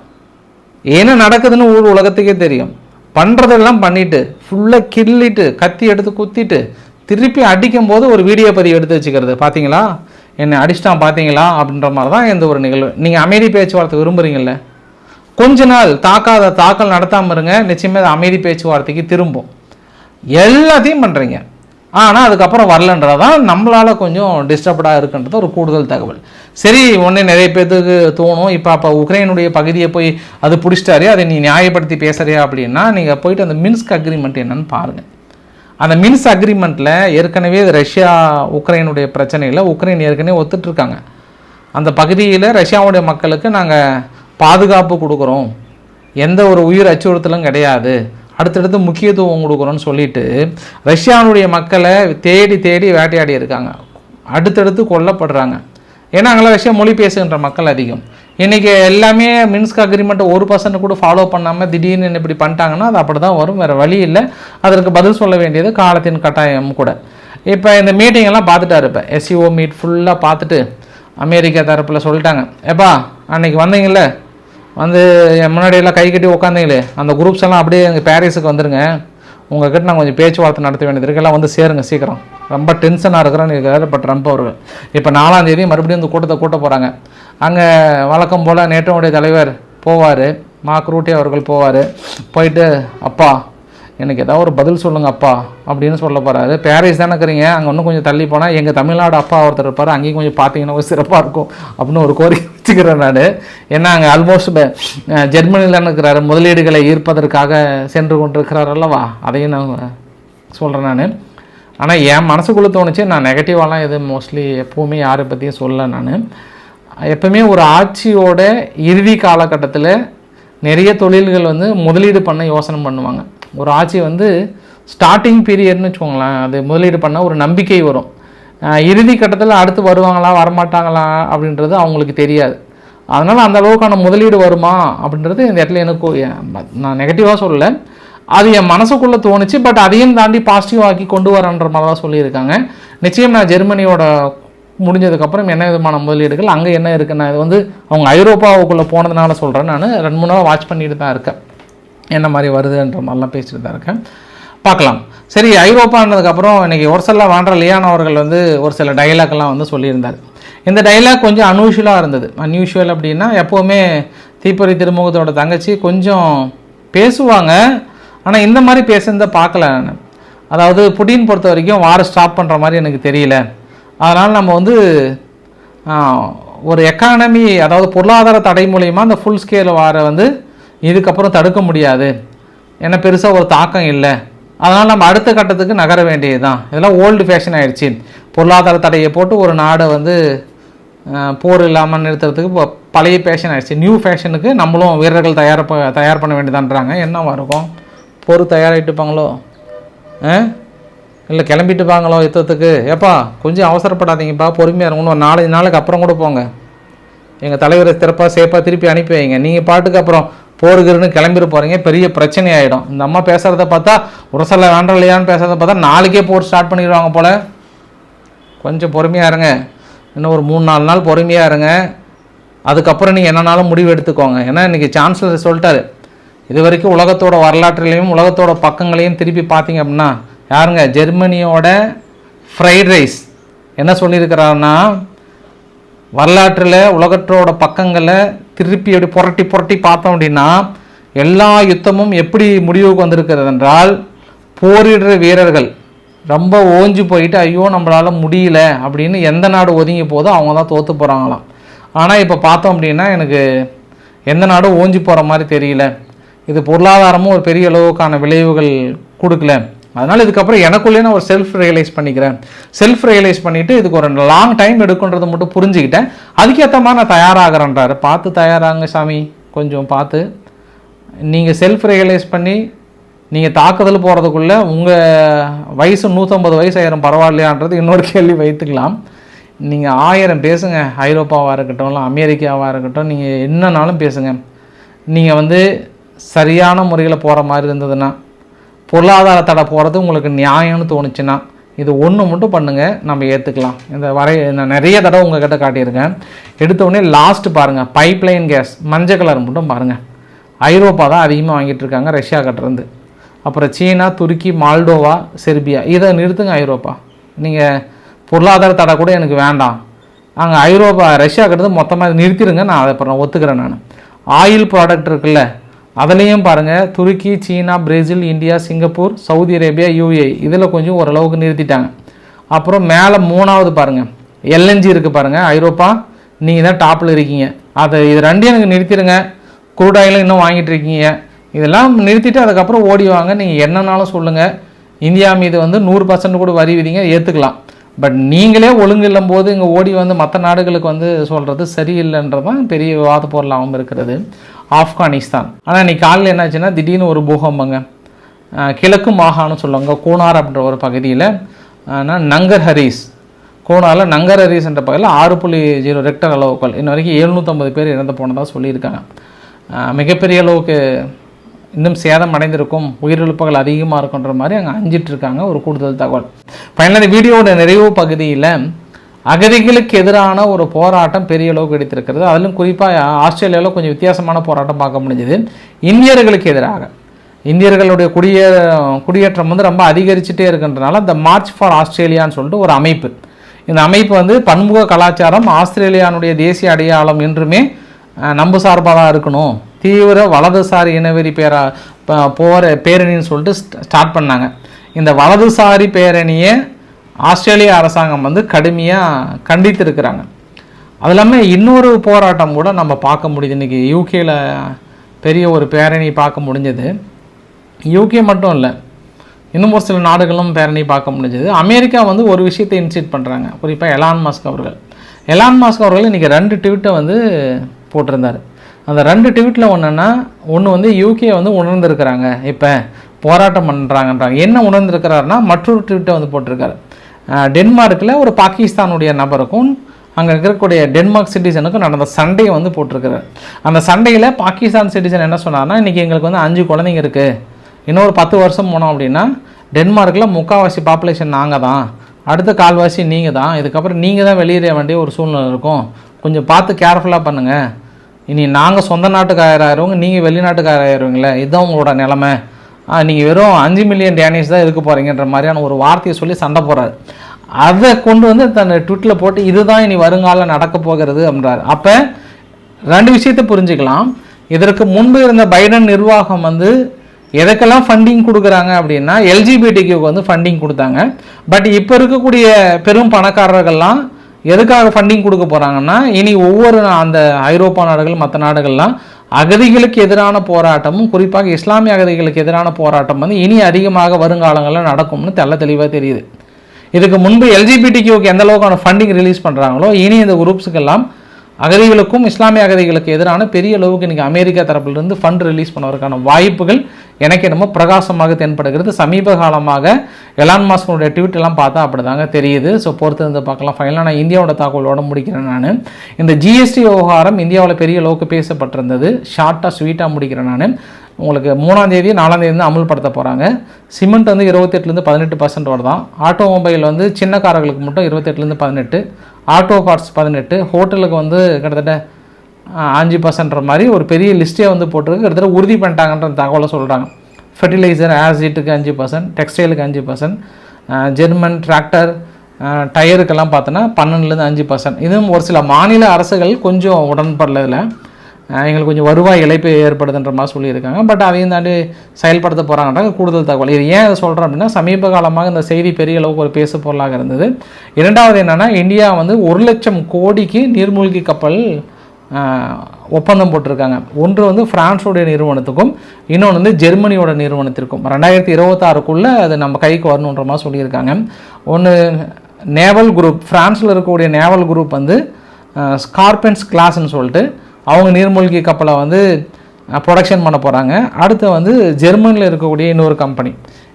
என்ன நடக்குதுன்னு ஊர் உலகத்துக்கே தெரியும். பண்ணுறதெல்லாம் பண்ணிட்டு ஃபுல்லாக கிள்ளிட்டு கத்தி எடுத்து குத்திட்டு திருப்பி அடிக்கும் போது ஒரு வீடியோ பதிவு எடுத்து வச்சுக்கிறது. பார்த்தீங்களா என்னை அடிச்சிட்டான் பார்த்தீங்களா அப்படின்ற மாதிரி தான் எந்த ஒரு நிகழ்வு. நீங்கள் அமைதி பேச்சுவார்த்தை விரும்புகிறீங்கல்ல கொஞ்ச நாள் தாக்காத தாக்கல் நடத்தாமல் இருங்க. நிச்சயமே அது அமைதி பேச்சுவார்த்தைக்கு திரும்பும். எல்லாத்தையும் பண்ணுறீங்க ஆனால் அதுக்கப்புறம் வரலன்றதான் நம்மளால் கொஞ்சம் டிஸ்டர்படாக இருக்குன்றது ஒரு கூடுதல் தகவல். சரி ஒன்று நிறைய பேர்த்துக்கு தோணும். இப்போ அப்போ உக்ரைனுடைய பகுதியை போய் அது பிடிச்சிட்டாரு. அதை நீ நியாயப்படுத்தி பேசுறியா அப்படின்னா நீங்கள் போயிட்டு அந்த மின்ஸ்க் அக்ரிமெண்ட் என்னன்னு பாருங்கள் அந்த மின்ஸ் அக்ரிமெண்ட்டில் ஏற்கனவே ரஷ்யா உக்ரைனுடைய பிரச்சனையில் உக்ரைன் ஏற்கனவே ஒத்துட்ருக்காங்க. அந்த பகுதியில் ரஷ்யாவுடைய மக்களுக்கு நாங்கள் பாதுகாப்பு கொடுக்குறோம். எந்த ஒரு உயிர் அச்சுறுத்தலும் கிடையாது. அடுத்தடுத்து முக்கியத்துவம் கொடுக்குறோன்னு சொல்லிட்டு ரஷ்யாவுடைய மக்களை தேடி தேடி வேட்டையாடி இருக்காங்க. அடுத்தடுத்து கொல்லப்படுறாங்க. ஏன்னா அங்கெல்லாம் விஷயம் மொழி பேசுகின்ற மக்கள் அதிகம். இன்றைக்கி எல்லாமே மின்ஸ்க் அக்ரிமெண்ட்டை ஒரு பர்சன்ட் கூட ஃபாலோ பண்ணாமல் திடீர்னு இப்படி பண்ணிட்டாங்கன்னா அது அப்படி தான் வரும் வேறு வழி இல்லை. அதற்கு பதில் சொல்ல வேண்டியது காலத்தின் கட்டாயம் கூட. இப்போ இந்த மீட்டிங்கெல்லாம் பார்த்துட்டா பார்த்துட்டாரு இப்போ. எஸ்சிஓ மீட் ஃபுல்லாக பார்த்துட்டு அமெரிக்கா தரப்பில் சொல்லிட்டாங்க. ஏப்பா அன்னைக்கு வந்தீங்கல்ல? வந்து முன்னாடியெல்லாம் கை கட்டி உட்காந்தீங்களே அந்த குரூப்ஸ் எல்லாம் அப்படியே எங்கள் பாரிஸுக்கு வந்துடுங்க உங்கள்கிட்ட நான் கொஞ்சம் பேச்சுவார்த்தை நடத்த வேண்டியது இருக்கெல்லாம் வந்து சேருங்க சீக்கிரம். ரொம்ப டென்ஷனாக இருக்கிறேன்னு இப்போ ட்ரம்ப் அவர்கள். இப்போ நாலாம் தேதி மறுபடியும் இந்த கூட்டத்தை கூட்ட போகிறாங்க அங்கே வழக்கம் போல் நேட்டோடைய தலைவர் போவார். மார்க் ரூட்டி அவர்கள் போவார். போயிட்டு அப்பா எனக்கு ஏதாவது ஒரு பதில் சொல்லுங்கள் அப்பா அப்படின்னு சொல்ல போகிறாரு பேரிஸ் தானே இருக்கிறீங்க. அங்கே இன்னும் கொஞ்சம் தள்ளி போனால் எங்கள் தமிழ்நாடு அப்பா ஒருத்தர் இருப்பார். அங்கேயும் கொஞ்சம் பார்த்தீங்கன்னா ஒரு சிறப்பாக இருக்கும் அப்படின்னு ஒரு கோரிக்கை வச்சுக்கிறேன் நான். ஏன்னா அங்கே ஆல்மோஸ்ட் ஜெர்மனியில் இருக்கிறாரு. முதலீடுகளை ஈர்ப்பதற்காக சென்று கொண்டிருக்கிறார் அல்லவா? அதையும் நான் சொல்கிறேன் நான். ஆனால் என் மனசுக்குள்ளே தோணுச்சு நான் நெகட்டிவாலாம் எதுவும் மோஸ்ட்லி எப்போவுமே யாரை பற்றியும் சொல்ல நான். எப்பவுமே ஒரு ஆட்சியோட இறுதி காலகட்டத்தில் நிறைய தொழில்கள் வந்து முதலீடு பண்ண யோசனை பண்ணுவாங்க. ஒரு ஆட்சி வந்து ஸ்டார்டிங் பீரியட்னு வச்சுக்கோங்களேன் அது முதலீடு பண்ண ஒரு நம்பிக்கை வரும். இறுதி கட்டத்தில் அடுத்து வருவாங்களா வரமாட்டாங்களா அப்படின்றது அவங்களுக்கு தெரியாது. அதனால் அந்த அளவுக்கான முதலீடு வருமா அப்படின்றது இந்த இடத்துல எனக்கு நான் நெகட்டிவாக சொல்லலை. அது என் மனசுக்குள்ளே தோணுச்சு பட் அதையும் தாண்டி பாசிட்டிவ் ஆக்கி கொண்டு வரன்ற மாதிரி தான் சொல்லியிருக்காங்க. நிச்சயம் நான் ஜெர்மனியோட முடிஞ்சதுக்கப்புறம் என்ன விதமான முதலீடுகள் அங்கே என்ன இருக்குது நான் இது வந்து அவங்க ஐரோப்பாவுக்குள்ளே போனதுனால சொல்கிறேன் நான் ரெண்டு மூணு நாள் வாட்ச் பண்ணிட்டு தான் இருக்கேன். என்ன மாதிரி வருதுன்ற மாதிரிலாம் பேசிட்டு தான் இருக்கேன். பார்க்கலாம். சரி ஐரோப்பானதுக்கப்புறம் இன்றைக்கி ஒரு சில வாண்ட லியான் அவர்கள் வந்து ஒரு சில டைலாக்லாம் வந்து சொல்லியிருந்தார். இந்த டைலாக் கொஞ்சம் அன்யூஷுவலாக இருந்தது. அன்யூஷுவல் அப்படின்னா எப்போவுமே தீப்பொறி திருமுகத்தோட தங்கச்சி கொஞ்சம் பேசுவாங்க ஆனால் இந்த மாதிரி பேசுனதை பார்க்கல நான். அதாவது புட்டின் பொறுத்த வரைக்கும் வாரை ஸ்டாப் பண்ணுற மாதிரி எனக்கு தெரியல. அதனால் நம்ம வந்து ஒரு எக்கானமி அதாவது பொருளாதார தடை மூலயமா அந்த ஃபுல் ஸ்கேல் வாரை வந்து இதுக்கப்புறம் தடுக்க முடியாது. ஏன்னா பெருசாக ஒரு தாக்கம் இல்லை. அதனால் நம்ம அடுத்த கட்டத்துக்கு நகர வேண்டியது தான் இதெல்லாம் ஓல்டு ஃபேஷன் ஆகிடுச்சி பொருளாதார தடையை போட்டு ஒரு நாடை வந்து போர் இல்லாமல் நிறுத்துறதுக்கு இப்போ பழைய ஃபேஷன் ஆயிடுச்சு. நியூ ஃபேஷனுக்கு நம்மளும் வீரர்கள் தயார் தயார் பண்ண வேண்டியதான்றாங்க. என்னவா இருக்கும் போர் தயாராகிட்டுப்பாங்களோ ஆ? இல்லை கிளம்பிட்டுப்பாங்களோ யுத்தத்துக்கு? ஏப்பா கொஞ்சம் அவசரப்படாதீங்கப்பா பொறுமையாக இருங்க இன்னும் ஒரு நாலஞ்சு நாளுக்கு அப்புறம் கூட போங்க. எங்கள் தலைவரை சிறப்பாக சேஃபாக திருப்பி அனுப்பி வைங்க. நீங்கள் பாட்டுக்கு அப்புறம் போருகிறன்னு கிளம்பிட்டு போகிறீங்க பெரிய பிரச்சனை ஆகிடும் இந்த அம்மா பேசுகிறத பார்த்தா உரசலை வேண்டாம் இல்லையான்னு பேசுகிறத பார்த்தா நாளைக்கே போர் ஸ்டார்ட் பண்ணிடுவாங்க போல். கொஞ்சம் பொறுமையாக இருங்க. இன்னும் ஒரு மூணு நாலு நாள் பொறுமையாக இருங்க. அதுக்கப்புறம் நீங்கள் என்னன்னாலும் முடிவு எடுத்துக்கோங்க. ஏன்னா இன்றைக்கி சான்சலர் சொல்லிட்டாரு இது வரைக்கும் உலகத்தோட வரலாற்றுலையும் உலகத்தோட பக்கங்களையும் திருப்பி பார்த்தீங்க அப்படின்னா யாருங்க? ஜெர்மனியோட ஃப்ரைட் ரைஸ் என்ன சொல்லியிருக்கிறாருன்னா வரலாற்றில் உலகத்தோட பக்கங்களை திருப்பி அப்படி புரட்டி புரட்டி பார்த்தோம் அப்படின்னா எல்லா யுத்தமும் எப்படி முடிவுக்கு வந்திருக்கிறது என்றால் போரிடுற வீரர்கள் ரொம்ப ஓஞ்சி போயிட்டு ஐயோ நம்மளால் முடியல அப்படின்னு எந்த நாடு ஒதுங்கி போதோ அவங்க தான் தோற்று போகிறாங்களாம் ஆனால் இப்போ பார்த்தோம் அப்படின்னா எனக்கு எந்த நாடும் ஓஞ்சி போகிற மாதிரி தெரியல. இது பொருளாதாரமும் ஒரு பெரிய அளவுக்கான விளைவுகள் கொடுக்கல. அதனால் இதுக்கப்புறம் எனக்குள்ளே நான் ஒரு செல்ஃப் ரியலைஸ் பண்ணிக்கிறேன். செல்ஃப் ரியலைஸ் பண்ணிவிட்டு இதுக்கு ஒரு லாங் டைம் எடுக்குன்றதை மட்டும் புரிஞ்சுக்கிட்டேன். அதுக்கேற்ற மாதிரி நான் தயாராகிறேன்றாரு. பார்த்து தயாராங்க சாமி. கொஞ்சம் பார்த்து. நீங்கள் செல்ஃப் ரியலைஸ் பண்ணி நீங்கள் தாக்குதல் போகிறதுக்குள்ளே உங்கள் வயசு நூற்றம்பது வயசு ஆயிரம் பரவாயில்லையான்றது இன்னொரு கேள்வி வைத்துக்கலாம். நீங்கள் ஆயிரம் பேசுங்க. ஐரோப்பாவாக இருக்கட்டும் இல்லை அமெரிக்காவாக இருக்கட்டும் நீங்கள் என்னன்னாலும் பேசுங்க. நீங்கள் வந்து சரியான முறையில் போகிற மாதிரி இருந்ததுன்னா பொருளாதார தடை போகிறது உங்களுக்கு நியாயம்னு தோணுச்சுன்னா இது ஒன்று மட்டும் பண்ணுங்கள் நம்ம ஏற்றுக்கலாம் இந்த வரை நான் நிறைய தடவை உங்கள்கிட்ட காட்டியிருக்கேன். எடுத்தோடனே லாஸ்ட்டு லாஸ்ட் பாருங்கள் பைப்லைன் கேஸ் மஞ்சள் கலர் மட்டும் பாருங்கள் ஐரோப்பா தான் அதிகமாக வாங்கிட்டு இருக்காங்க ரஷ்யா கிட்டேருந்து அப்புறம் சீனா துருக்கி மால்டோவா செர்பியா இதை நிறுத்துங்க ஐரோப்பா. நீங்கள் பொருளாதார தடை கூட எனக்கு வேண்டாம். அங்கே ஐரோப்பா ரஷ்யா கிட்டேருந்து மொத்தமாக நிறுத்திடுங்க நான் அதை அப்புறம் ஒத்துக்கிறேன் நான். ஆயில் ப்ராடக்ட் இருக்குல்ல அதுலேயும் பாருங்கள் Turkey China Brazil India Singapore Saudi Arabia UA இதில் கொஞ்சம் ஓரளவுக்கு நிறுத்திட்டாங்க. அப்புறம் மேலே மூணாவது பாருங்கள் எல்என்ஜி இருக்குது பாருங்கள் ஐரோப்பா நீங்கள் தான் டாப்பில் இருக்கீங்க. அதை இது ரெண்டையும் எனக்கு நிறுத்திடுங்க. crude இன்னும் வாங்கிட்டு இருக்கீங்க. இதெல்லாம் நிறுத்திட்டு அதுக்கப்புறம் ஓடி வாங்க. நீங்கள் என்னன்னாலும் சொல்லுங்கள் இந்தியா மீது வந்து நூறு பர்சன்ட் கூட வரி விதிங்க ஏற்றுக்கலாம் பட் நீங்களே ஒழுங்கு இல்லும் போது இங்கே ஓடி வந்து மற்ற நாடுகளுக்கு வந்து சொல்கிறது சரியில்லைன்றது தான் பெரிய விவாத பொருளாகவும் இருக்கிறது. ஆப்கானிஸ்தான். ஆனால் இன்றைக்கி காலையில் என்னாச்சுன்னா திடீர்னு ஒரு பூகம்பங்க. கிழக்கு மாகாணம் சொல்லுவாங்க கோனார் அப்படின்ற ஒரு பகுதியில். ஆனால் நங்கர் ஹரீஸ். கோனாரில் நங்கர் ஹரீஸ் என்ற பகுதியில் ஆறு புள்ளி ஜீரோ ரெக்டர் அளவுக்கள் இன்ன வரைக்கும் எழுநூற்றம்பது பேர் இறந்து போனதாக சொல்லியிருக்காங்க. மிகப்பெரிய அளவுக்கு இன்னும் சேதம் அடைந்திருக்கும் உயிரிழப்புகள் அதிகமாக இருக்குன்ற மாதிரி அங்கே அஞ்சிட்ருக்காங்க ஒரு கூடுதல் தகவல். ஃபைனலாக வீடியோட வீடியோவோட நிறைவு பகுதியில் அகதிகளுக்கு எதிரான ஒரு போராட்டம் பெரிய அளவுக்கு எடுத்திருக்கிறது அதிலும் குறிப்பாக ஆஸ்திரேலியாவில் கொஞ்சம் வித்தியாசமான போராட்டம் பார்க்க முடிஞ்சது. இந்தியர்களுக்கு எதிராக. இந்தியர்களுடைய குடியே குடியேற்றம் வந்து ரொம்ப அதிகரிச்சுட்டே இருக்கின்றனால இந்த மார்ச் ஃபார் ஆஸ்திரேலியான்னு சொல்லிட்டு ஒரு அமைப்பு. இந்த அமைப்பு வந்து பன்முக கலாச்சாரம் ஆஸ்திரேலியானுடைய தேசிய அடையாளம் என்றுமே நம்பு சார்பாக தான் இருக்கணும். தீவிர வலதுசாரி இனவெறி பேரா ப- போற பேரணின்னு சொல்லிட்டு ஸ்டார்ட் பண்ணாங்க. இந்த வலதுசாரி பேரணியை ஆஸ்திரேலிய அரசாங்கம் வந்து கடுமையாக கண்டித்திருக்கிறாங்க. அது இல்லாமல் இன்னொரு போராட்டம் கூட நம்ம பார்க்க முடியுது. இன்றைக்கி யூகேயில் பெரிய ஒரு பேரணி பார்க்க முடிஞ்சது. யூகே மட்டும் இல்லை இன்னும் ஒரு சில நாடுகளும் பேரணி பார்க்க முடிஞ்சது. அமெரிக்கா வந்து ஒரு விஷயத்தை இன்சிட் பண்ணுறாங்க குறிப்பாக எலான் மாஸ்க் அவர்கள். எலான் மாஸ்க் அவர்கள் இன்றைக்கி ரெண்டு ட்வீட்டை வந்து போட்டிருந்தார். அந்த ரெண்டு ட்வீட்டில் ஒன்றுன்னா ஒன்று வந்து யூகே வந்து உணர்ந்திருக்கிறாங்க. இப்போ போராட்டம் பண்ணுறாங்கன்றாங்க என்ன உணர்ந்திருக்கிறாருன்னா மற்றொரு ட்வீட்டை வந்து போட்டிருக்காரு. டென்மார்க்கில் ஒரு பாகிஸ்தானுடைய நபருக்கும் அங்கே இருக்கக்கூடிய டென்மார்க் சிட்டிசனுக்கும் நடந்த சண்டையை வந்து போட்டிருக்கிறார். அந்த சண்டையில் பாகிஸ்தான் சிட்டிசன் என்ன சொன்னார்னா இன்றைக்கி எங்களுக்கு வந்து அஞ்சு குழந்தைங்க இருக்குது இன்னொரு பத்து வருஷம் போனோம் அப்படின்னா டென்மார்க்கில் முக்கால்வாசி பாப்புலேஷன் நாங்கள் தான். அடுத்த கால்வாசி நீங்கள் தான். இதுக்கப்புறம் நீங்கள் தான் வெளியேற வேண்டிய ஒரு சூழ்நிலை இருக்கும். கொஞ்சம் பார்த்து கேர்ஃபுல்லாக பண்ணுங்கள் இனி நாங்கள் சொந்த நாட்டுக்காரங்க நீங்கள் வெளிநாட்டுக்காரருவீங்களே இதுதான் உங்களோட நிலமை. நீங்கள் வெறும் அஞ்சு மில்லியன் டேனிஷ் தான் இருக்க போகிறீங்கன்ற மாதிரியான ஒரு வார்த்தையை சொல்லி சண்டை போடுறாரு. அதை கொண்டு வந்து தன் ட்விட்டில் போட்டு இதுதான் இனி வருங்காலம் நடக்க போகிறது அப்படின்றார் அப்போ ரெண்டு விஷயத்தை புரிஞ்சுக்கலாம். இதற்கு முன்பு இருந்த பைடன் நிர்வாகம் வந்து எதுக்கெல்லாம் ஃபண்டிங் கொடுக்குறாங்க அப்படின்னா எல்ஜிபிடிக்கு வந்து ஃபண்டிங் கொடுத்தாங்க. பட் இப்போ இருக்கக்கூடிய பெரும் பணக்காரர்கள்லாம் எதுக்காக ஃபண்டிங் கொடுக்க போகிறாங்கன்னா இனி ஒவ்வொரு அந்த ஐரோப்பா நாடுகள் மற்ற நாடுகள்லாம் அகதிகளுக்கு எதிரான போராட்டமும் குறிப்பாக இஸ்லாமிய அகதிகளுக்கு எதிரான போராட்டம் வந்து இனி அதிகமாக வருங்காலங்களில் நடக்கும்னு தெல்ல தெளிவாக தெரியுது. இதுக்கு முன்பு எல்ஜிபிடிக்கு எந்த அளவுக்கான ஃபண்டிங் ரிலீஸ் பண்ணுறாங்களோ இனி இந்த குரூப்ஸுக்கெல்லாம் அகதிகளுக்கும் இஸ்லாமிய அகதிகளுக்கு எதிரான பெரிய அளவுக்கு இன்றைக்கி அமெரிக்கா தரப்பிலிருந்து ஃபண்ட் ரிலீஸ் பண்ணுவதற்கான வாய்ப்புகள் எனக்கு என்னமோ பிரகாசமாக தென்படுகிறது. சமீப காலமாக எலான் மாஸ்கனுடைய ட்வீட் எல்லாம் பார்த்தா அப்படிதாங்க தெரியுது. ஸோ பொறுத்து இருந்து பார்க்கலாம். ஃபைனலாக நான் இந்தியாவோட தாக்குவலோட முடிக்கிறேன் நான். இந்த ஜிஎஸ்டி விவகாரம் இந்தியாவில் பெரிய அளவுக்கு பேசப்பட்டிருந்தது. ஷார்ட்டாக ஸ்வீட்டாக முடிக்கிறேன் நான். உங்களுக்கு மூணாம் தேதி நாலாம் தேதி வந்து அமல்படுத்த போகிறாங்க சிமெண்ட் வந்து இருபத்தெட்டுலேருந்து பதினெட்டு பர்சன்ட் வருதான் ஆட்டோமொபைல் வந்து சின்ன காரர்களுக்கு மட்டும் இருபத்தெட்டுலேருந்து பதினெட்டு. ஆட்டோ பார்ட்ஸ் பதினெட்டு. ஹோட்டலுக்கு வந்து கிட்டத்தட்ட அஞ்சு பர்சன்ட்ற மாதிரி ஒரு பெரிய லிஸ்ட்டே வந்து போட்டிருக்கு. கிட்டத்தட்ட உறுதி பண்ணிட்டாங்கன்ற தகவலை சொல்கிறாங்க ஃபெர்டிலைசர் ஆசிட்டுக்கு அஞ்சு பர்சன்ட் டெக்ஸ்டைலுக்கு அஞ்சு பர்சன்ட் ஜெர்மன் டிராக்டர் டயருக்கெல்லாம் பார்த்தோன்னா பன்னெண்டுலேருந்து அஞ்சு பர்சன்ட் இதுவும் ஒரு சில மாநில அரசுகள் கொஞ்சம் உடன்படல இதில். எங்களுக்கு கொஞ்சம் வருவாய் இழைப்பு ஏற்படுதுன்ற மாதிரி சொல்லியிருக்காங்க. பட் அதையும் தாண்டி செயல்படுத்த போகிறாங்கன்றாங்க கூடுதல் தகவல். இது ஏன் அதை சொல்கிறோம் அப்படின்னா சமீப காலமாக இந்த செய்தி பெரிய அளவுக்கு ஒரு பேசு பொருளாக இருந்தது. இரண்டாவது என்னென்னா இந்தியா வந்து ஒரு லட்சம் கோடிக்கு நீர்மூழ்கி கப்பல் ஒப்பந்தம் போட்டிருக்காங்க. ஒன்று வந்து ஃப்ரான்ஸோடைய நிறுவனத்துக்கும் இன்னொன்று வந்து ஜெர்மனியோட நிறுவனத்திற்கும். ரெண்டாயிரத்தி இருபத்தாறுக்குள்ளே அது நம்ம கைக்கு வரணுன்ற மாதிரி சொல்லியிருக்காங்க. ஒன்று நேவல் குரூப் ஃப்ரான்ஸில் இருக்கக்கூடிய நேவல் குரூப் வந்து ஸ்கார்பென்ஸ் கிளாஸ்ன்னு சொல்லிட்டு அவங்க நீர்மூழ்கி கப்பலை வந்து ப்ரொடக்ஷன் பண்ண போகிறாங்க அடுத்து வந்து ஜெர்மனியில் இருக்கக்கூடிய இன்னொரு கம்பெனி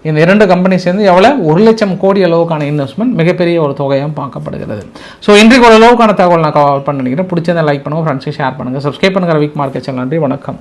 இந்த இரண்டு கம்பெனி சேர்ந்து எவ்வளோ ஒரு லட்சம் கோடி அளவுக்கான இன்வெஸ்ட்மெண்ட் மிகப்பெரிய ஒரு தொகையாக பார்க்கப்படுகிறது. ஸோ இன்றைக்கு ஒரு அளவுக்கான தகவல் நான் கவர் பண்ண நினைக்கிறேன். பிடிச்சதை லைக் பண்ணுங்கள் ஃப்ரெண்ட்ஸுக்கு ஷேர் பண்ணுங்கள் சப்ஸ்கிரைப் பண்ணுங்கள் வீக் மார்க்கெட் சேனல் நன்றி வணக்கம்.